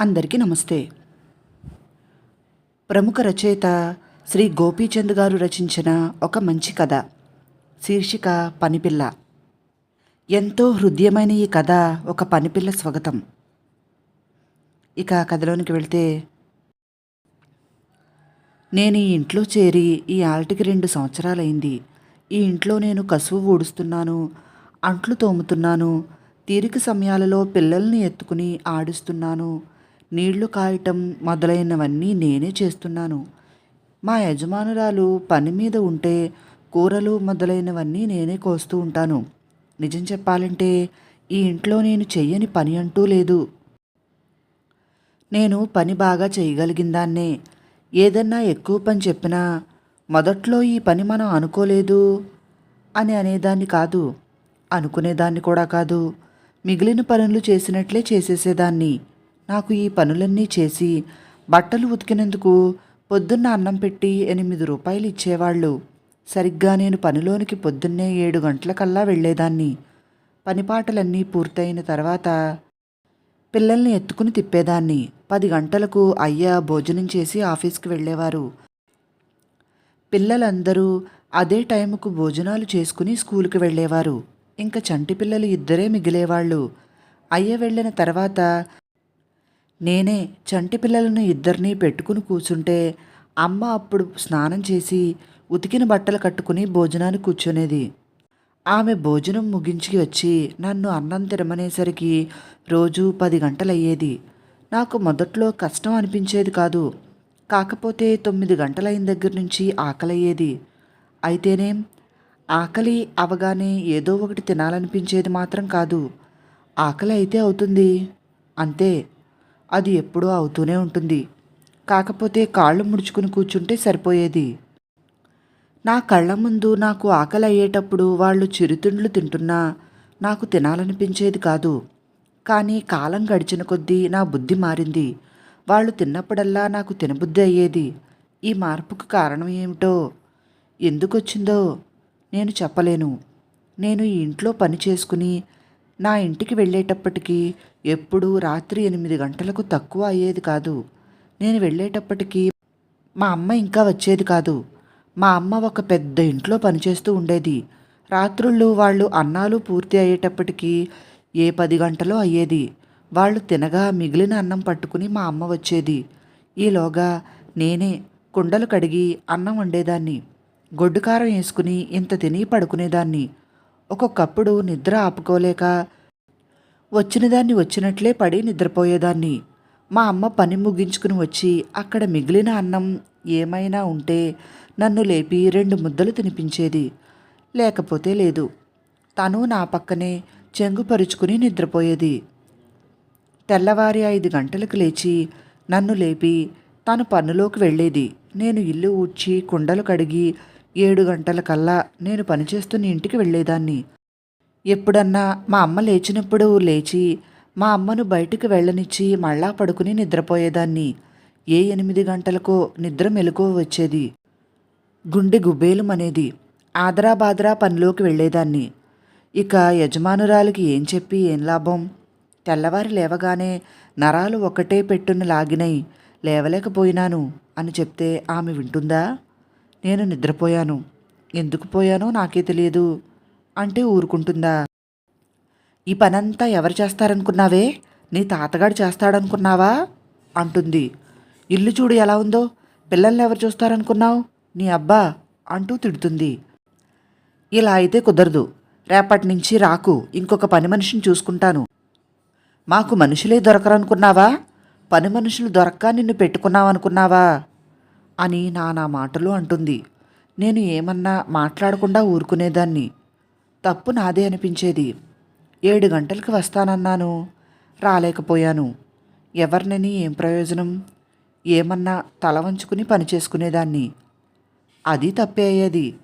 అందరికీ నమస్తే. ప్రముఖ రచయిత శ్రీ గోపీచంద్ గారు రచించిన ఒక మంచి కథ శీర్షిక పనిపిల్ల. ఎంతో హృదయమైన ఈ కథ ఒక పనిపిల్ల స్వాగతం. ఇక కథలోనికి వెళ్తే నేను ఈ ఇంట్లో చేరి ఈ ఆల్టికి రెండు సంవత్సరాలైంది. ఈ ఇంట్లో నేను కసువు ఊడుస్తున్నాను అంట్లు తోముతున్నాను తీరిక సమయాలలో పిల్లల్ని ఎత్తుకుని ఆడిస్తున్నాను నీళ్ళు కాయటం మొదలైనవన్నీ నేనే చేస్తున్నాను. మా యజమానురాలు పని మీద ఉంటే కూరలు మొదలైనవన్నీ నేనే కోస్తూ ఉంటాను. నిజం చెప్పాలంటే ఈ ఇంట్లో నేను చెయ్యని పని అంటూ లేదు. నేను పని బాగా చేయగలిగిందాన్నే. ఏదన్నా ఎక్కువ పని చెప్పినా మొదట్లో ఈ పని మనం అనుకోలేదు అని అనేదాన్ని కాదు. అనుకునేదాన్ని కూడా కాదు. మిగిలిన పనులు చేసినట్లే చేసేసేదాన్ని. నాకు ఈ పనులన్నీ చేసి బట్టలు ఉతికినందుకు పొద్దున్న అన్నం పెట్టి ఎనిమిది రూపాయలు ఇచ్చేవాళ్ళు. సరిగ్గా నేను పనిలోనికి పొద్దున్నే ఏడు గంటలకల్లా వెళ్ళేదాన్ని. పనిపాటలన్నీ పూర్తయిన తర్వాత పిల్లల్ని ఎత్తుకుని తిప్పేదాన్ని. పది గంటలకు అయ్య భోజనం చేసి ఆఫీస్కి వెళ్ళేవారు. పిల్లలందరూ అదే టైంకు భోజనాలు చేసుకుని స్కూల్కి వెళ్ళేవారు. ఇంకా చంటి పిల్లలు ఇద్దరే మిగిలేవాళ్ళు. అయ్య వెళ్ళిన తర్వాత నేనే చంటి పిల్లలను ఇద్దరినీ పెట్టుకుని కూర్చుంటే అమ్మ అప్పుడు స్నానం చేసి ఉతికిన బట్టలు కట్టుకుని భోజనానికి కూర్చునేది. ఆమె భోజనం ముగించి వచ్చి నన్ను అన్నం తిరమనేసరికి రోజు పది గంటలయ్యేది. నాకు మొదట్లో కష్టం అనిపించేది కాదు. కాకపోతే తొమ్మిది గంటలైన దగ్గర నుంచి ఆకలయ్యేది. అయితేనేం ఆకలి అవగానే ఏదో ఒకటి తినాలనిపించేది మాత్రం కాదు. ఆకలి అయితే అవుతుంది. అంతే. అది ఎప్పుడూ అవుతూనే ఉంటుంది. కాకపోతే కాళ్ళు ముడుచుకుని కూర్చుంటే సరిపోయేది. నా కళ్ళ ముందు నాకు ఆకలి అయ్యేటప్పుడు వాళ్ళు చిరుతిండ్లు తింటున్నా నాకు తినాలనిపించేది కాదు. కానీ కాలం గడిచిన కొద్దీ నా బుద్ధి మారింది. వాళ్ళు తిన్నప్పుడల్లా నాకు తినబుద్ధి అయ్యేది. ఈ మార్పుకు కారణం ఏమిటో? ఎందుకొచ్చిందో? నేను చెప్పలేను. నేను ఈ ఇంట్లో పని చేసుకుని నా ఇంటికి వెళ్ళేటప్పటికి ఎప్పుడూ రాత్రి ఎనిమిది గంటలకు తక్కువ అయ్యేది కాదు. నేను వెళ్ళేటప్పటికి మా అమ్మ ఇంకా వచ్చేది కాదు. మా అమ్మ ఒక పెద్ద ఇంట్లో పనిచేస్తూ ఉండేది. రాత్రుళ్ళు వాళ్ళు అన్నాలు పూర్తి అయ్యేటప్పటికి ఏ పది గంటలో అయ్యేది. వాళ్ళు తినగా మిగిలిన అన్నం పట్టుకుని మా అమ్మ వచ్చేది. ఈలోగా నేనే కుండలు కడిగి అన్నం వండేదాన్ని. గొడ్డుకారం వేసుకుని ఇంత తిని పడుకునేదాన్ని. ఒక్కొక్కప్పుడు నిద్ర ఆపుకోలేక వచ్చిన దాన్ని వచ్చినట్లే పడి నిద్రపోయేదాన్ని. మా అమ్మ పని ముగించుకుని వచ్చి అక్కడ మిగిలిన అన్నం ఏమైనా ఉంటే నన్ను లేపి రెండు ముద్దలు తినిపించేది. లేకపోతే లేదు. తను నా పక్కనే చెంగుపరుచుకుని నిద్రపోయేది. తెల్లవారి ఐదు గంటలకు లేచి నన్ను లేపి తను పన్నులోకి వెళ్ళేది. నేను ఇల్లు ఊడ్చి కుండలు కడిగి ఏడు గంటలకల్లా నేను పనిచేస్తున్న ఇంటికి వెళ్ళేదాన్ని. ఎప్పుడన్నా మా అమ్మ లేచినప్పుడు లేచి మా అమ్మను బయటికి వెళ్ళనిచ్చి మళ్ళా పడుకుని నిద్రపోయేదాన్ని. ఏ ఎనిమిది గంటలకో నిద్ర మెలకువ వచ్చేది. గుండె గుబేలుమనేది. ఆదరా బాదరా పనిలోకి వెళ్ళేదాన్ని. ఇక యజమానురాలికి ఏం చెప్పి ఏం లాభం? తెల్లవారి లేవగానే నరాలు ఒకటే పెట్టున లాగినై లేవలేకపోయినాను అని చెప్తే ఆమె వింటుందా? నేను నిద్రపోయాను. ఎందుకు పోయానో నాకే తెలియదు అంటే ఊరుకుంటుందా? ఈ పనంతా ఎవరు చేస్తారనుకున్నావే? నీ తాతగాడు చేస్తాడనుకున్నావా? అంటుంది. ఇల్లు చూడు ఎలా ఉందో. పిల్లల్ని ఎవరు చూస్తారనుకున్నావు? నీ అబ్బా అంటూ తిడుతుంది. ఇలా అయితే కుదరదు. రేపటి నుంచి రాకు. ఇంకొక పని మనిషిని చూసుకుంటాను. మాకు మనుషులే దొరకరనుకున్నావా? పని మనుషులు దొరక్క నిన్ను పెట్టుకున్నావనుకున్నావా? అని నానా మాటలు అంటుంది. నేను ఏమన్నా మాట్లాడకుండా ఊరుకునేదాన్ని. తప్పు నాదే అనిపించేది. ఏడు గంటలకు వస్తానన్నాను. రాలేకపోయాను. ఎవరినని ఏం ప్రయోజనం? ఏమన్నా తల వంచుకుని పని చేసుకునేదాన్ని. అది తప్పే అయ్యేది.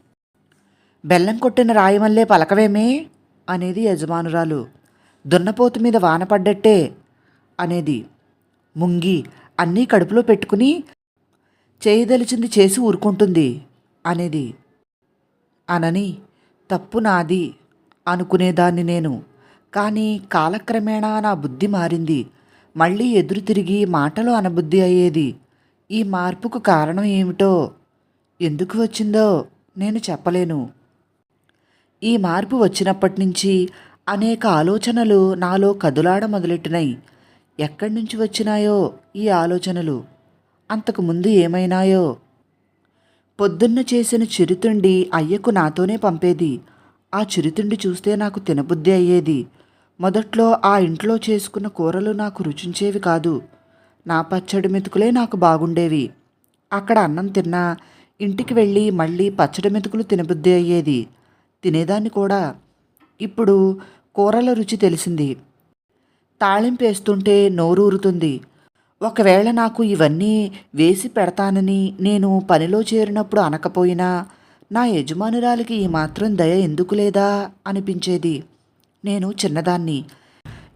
బెల్లం కొట్టిన రాయమల్లే పలకవేమే? అనేది యజమానురాలు. దున్నపోతు మీద వాన పడ్డట్టే? అనేది. ముంగి అన్నీ కడుపులో పెట్టుకుని చేయదలిచింది చేసి ఊరుకుంటుంది అనేది. అనని తప్పు నాది అనుకునేదాన్ని నేను. కానీ కాలక్రమేణా నా బుద్ధి మారింది. మళ్ళీ ఎదురు తిరిగి మాటలు అనబుద్ధి అయ్యేది. ఈ మార్పుకు కారణం ఏమిటో ఎందుకు వచ్చిందో నేను చెప్పలేను. ఈ మార్పు వచ్చినప్పటి నుంచి అనేక ఆలోచనలు నాలో కదులాడ మొదలెట్టినాయి ఎక్కడి నుంచి వచ్చినాయో ఈ ఆలోచనలు. అంతకు ముందు ఏమైనాయో? పొద్దున్న చేసిన చిరుతిండి అయ్యకు నాతోనే పంపేది. ఆ చిరుతిండి చూస్తే నాకు తినబుద్ధి అయ్యేది. మొదట్లో ఆ ఇంట్లో చేసుకున్న కూరలు నాకు రుచించేవి కాదు. నా పచ్చడి మెతుకులే నాకు బాగుండేవి. అక్కడ అన్నం తిన్నా ఇంటికి వెళ్ళి మళ్ళీ పచ్చడి మెతుకులు తినబుద్ధి అయ్యేది. తినేదాన్ని కూడా. ఇప్పుడు కూరల రుచి తెలిసింది. తాళింపు వేస్తుంటే నోరూరుతుంది. ఒకవేళ నాకు ఇవన్నీ వేసి పెడతానని నేను పనిలో చేరినప్పుడు అనకపోయినా నా యజమానురాలికి ఈ మాత్రం దయ ఎందుకు లేదా అనిపించేది. నేను చిన్నదాన్ని.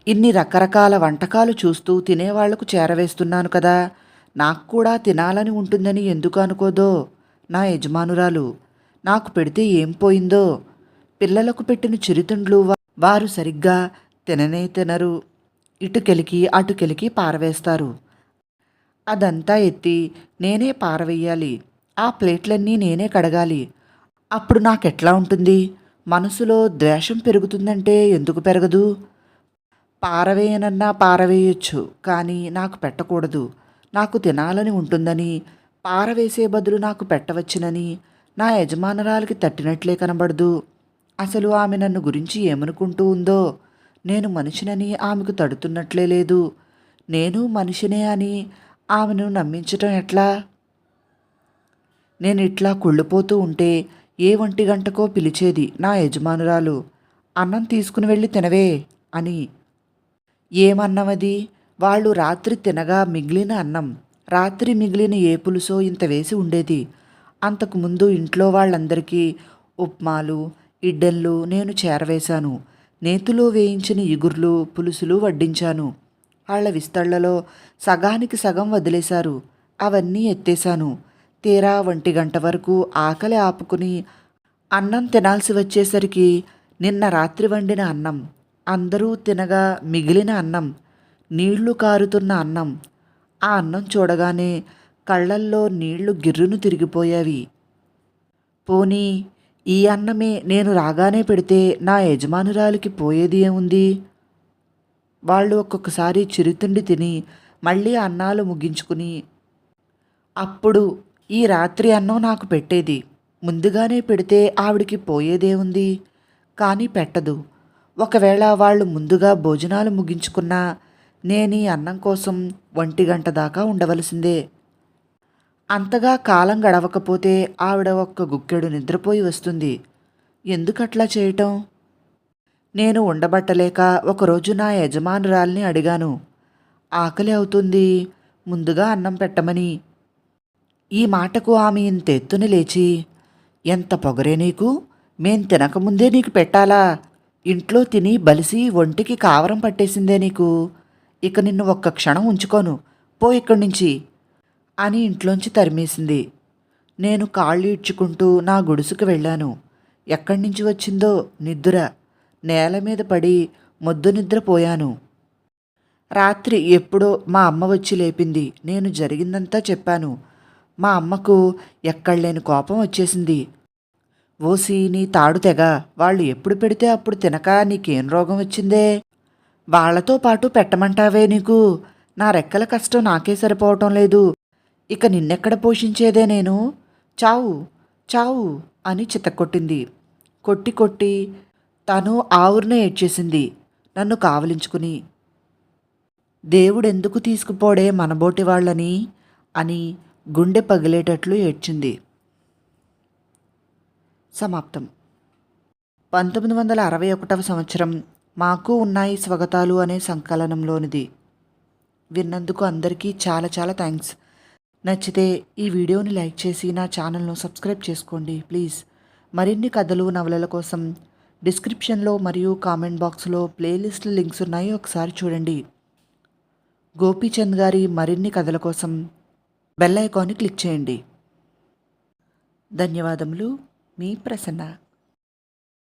ఇన్ని రకరకాల వంటకాలు చూస్తూ తినేవాళ్ళకు చేరవేస్తున్నాను కదా. నాకు కూడా తినాలని ఉంటుందని ఎందుకు అనుకోదో నా యజమానురాలు. నాకు పెడితే ఏం పోయిందో. పిల్లలకు పెట్టిన చిరుతిండ్లు వారు సరిగ్గా తిననే తినరు. ఇటుకెలికి అటుకెలికి పారవేస్తారు. అదంతా ఎత్తి నేనే పారవేయాలి. ఆ ప్లేట్లన్నీ నేనే కడగాలి. అప్పుడు నాకెట్లా ఉంటుంది? మనసులో ద్వేషం పెరుగుతుందంటే ఎందుకు పెరగదు? పారవేయనన్నా పారవేయొచ్చు కానీ నాకు పెట్టకూడదు. నాకు తినాలని ఉంటుందని పారవేసే బదులు నాకు పెట్టవచ్చునని నా యజమానురాలికి తట్టినట్లే కనబడదు. అసలు ఆమె నన్ను గురించి ఏమనుకుంటూ ఉందో నేను మనిషినని ఆమెకు తడుతున్నట్లే లేదు. నేను మనిషినే అని ఆమెను నమ్మించటం ఎట్లా? నేను ఇట్లా కుళ్ళిపోతూ ఉంటే ఏ ఒంటి గంటకో పిలిచేది నా యజమానురాలు. అన్నం తీసుకుని వెళ్ళి తినవే అని. ఏమన్నమది? వాళ్ళు రాత్రి తినగా మిగిలిన అన్నం రాత్రి మిగిలిన ఏ పులుసో ఇంత వేసి ఉండేది. అంతకుముందు ఇంట్లో వాళ్ళందరికీ ఉప్మాలు ఇడ్డన్లు నేను చేరవేశాను. నేతిలో వేయించిన ఇగుర్లు పులుసులు వడ్డించాను. వాళ్ళ విస్తళ్ళలో సగానికి సగం వదిలేశారు. అవన్నీ ఎత్తేశాను. తీరా ఒంటి గంట వరకు ఆకలి ఆపుకుని అన్నం తినాల్సి వచ్చేసరికి నిన్న రాత్రి వండిన అన్నం అందరూ తినగా మిగిలిన అన్నం నీళ్ళు కారుతున్న అన్నం. ఆ అన్నం చూడగానే కళ్ళల్లో నీళ్ళు గిర్రును తిరిగిపోయావి. పోనీ ఈ అన్నమే నేను రాగానే పెడితే నా యజమానురాలికి పోయేది ఏముంది? వాళ్ళు ఒక్కొక్కసారి చిరుతిండి తిని మళ్ళీ అన్నాలు ముగించుకుని అప్పుడు ఈ రాత్రి అన్నం నాకు పెట్టేది. ముందుగానే పెడితే ఆవిడికి పోయేదేముంది కానీ పెట్టదు. ఒకవేళ వాళ్ళు ముందుగా భోజనాలు ముగించుకున్నా నేను ఈ అన్నం కోసం ఒంటి గంట దాకా ఉండవలసిందే. అంతగా కాలం గడవకపోతే ఆవిడ ఒక్క గుక్కెడు నిద్రపోయి వస్తుంది. ఎందుకట్లా చేయటం? నేను ఉండబట్టలేక ఒకరోజు నా యజమానురాల్ని అడిగాను. ఆకలి అవుతుంది ముందుగా అన్నం పెట్టమని. ఈ మాటకు ఆమె ఇంత ఎత్తున లేచి ఎంత పొగరే నీకు? మేం తినకముందే నీకు పెట్టాలా? ఇంట్లో తిని బలిసి ఒంటికి కావరం పట్టేసిందే నీకు. ఇక నిన్ను ఒక్క క్షణం ఉంచుకోను. పో ఇక్కడి నుంచి అని ఇంట్లోంచి తరిమేసింది. నేను కాళ్ళు ఈడ్చుకుంటూ నా గుడుసుకు వెళ్ళాను. ఎక్కడి నుంచి వచ్చిందో నిద్ర. నేల మీద పడి మొద్దు నిద్రపోయాను రాత్రి ఎప్పుడో మా అమ్మ వచ్చి లేపింది. నేను జరిగిందంతా చెప్పాను. మా అమ్మకు ఎక్కడలేని కోపం వచ్చేసింది. ఓసి నీ తాడు తెగ. వాళ్ళు ఎప్పుడు పెడితే అప్పుడు తినక నీకేం రోగం వచ్చిందే? వాళ్ళతో పాటు పెట్టమంటావే నీకు? నా రెక్కల కష్టం నాకే సరిపోవటం లేదు. ఇక నిన్నెక్కడ పోషించేదే నేను? చావు చావు అని చితక్కొట్టింది. కొట్టి కొట్టి తను ఆవుర్నే ఏడ్చేసింది. నన్ను కావలించుకుని దేవుడెందుకు తీసుకుపోడే మనబోటి వాళ్ళని? అని గుండె పగిలేటట్లు ఏడ్చింది. సమాప్తం. పంతొమ్మిది వందల అరవై ఒకటవ సంవత్సరం మాకు ఉన్నాయి స్వగతాలు అనే సంకలనంలోనిది. విన్నందుకు అందరికీ చాలా చాలా థ్యాంక్స్. నచ్చితే ఈ వీడియోని లైక్ చేసి నా ఛానల్ను సబ్స్క్రైబ్ చేసుకోండి ప్లీజ్. మరిన్ని కథలు నవలల కోసం డిస్క్రిప్షన్లో మరియు కామెంట్ బాక్స్లో ప్లేలిస్ట్ లింక్స్ ఉన్నాయి. ఒకసారి చూడండి. గోపీచంద్ గారి మరిన్ని కథల కోసం బెల్ ఐకాన్ని క్లిక్ చేయండి. ధన్యవాదములు. మీ ప్రసన్న.